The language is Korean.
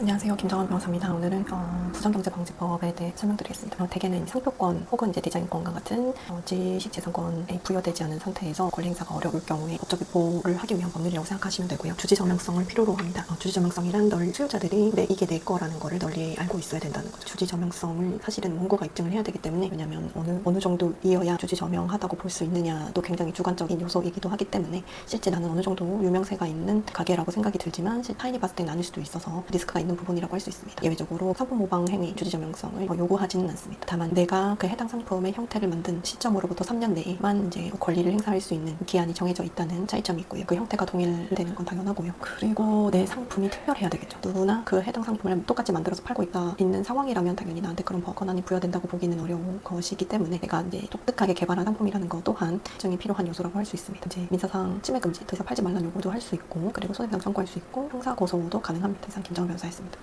안녕하세요. 김정원 변호사입니다. 오늘은 어, 부정경제방지법에 대해 설명드리겠습니다. 어, 대개는 상표권 혹은 이제 디자인권과 같은 어, 지식재산권에 부여되지 않은 상태에서 권리 행사가 어려울 경우에 법적 보호를 하기 위한 법률이라고 생각하시면 되고요. 주지점명성을 필요로 합니다. 어, 주지점명성이란 널 수요자들이 내 이게 내 거라는 거를 널리 알고 있어야 된다는 거죠. 주지점명성을 사실은 원고가 입증을 해야 되기 때문에 왜냐하면 어느 어느 정도 이어야 주지점명하다고 볼 수 있느냐도 굉장히 주관적인 요소이기도 하기 때문에 실제 나는 어느 정도 유명세가 있는 가게라고 생각이 들지만 실 타인이 봤을 땐 아닐 수도 있어서 리스크가 있는 부분이라고 할 수 있습니다. 예외적으로 상품 모방 행위 주지점명성을 어, 요구하지는 않습니다. 다만 내가 그 해당 상품의 형태를 만든 시점으로부터 3년 내에만 이제 권리를 행사할 수 있는 기한이 정해져 있다는 차이점이 있고요. 그 형태가 동일되는 건 당연하고요. 그리고 내 상품이 특별해야 되겠죠. 누구나 그 해당 상품을 똑같이 만들어서 팔고 있다 있는 상황이라면 당연히 나한테 그런 권한이 부여된다고 보기는 어려운 것이기 때문에 내가 이제 독특하게 개발한 상품이라는 것 또한 증이 필요한 요소라고 할 수 있습니다. 이제 민사상 침해 금지, 더 이상 팔지 말라는 요구도 할 수 있고 그리고 손해배상 청구할 수 있고 형사 고소도 가능합니다. 이상 김정은 변호사였습니다. And.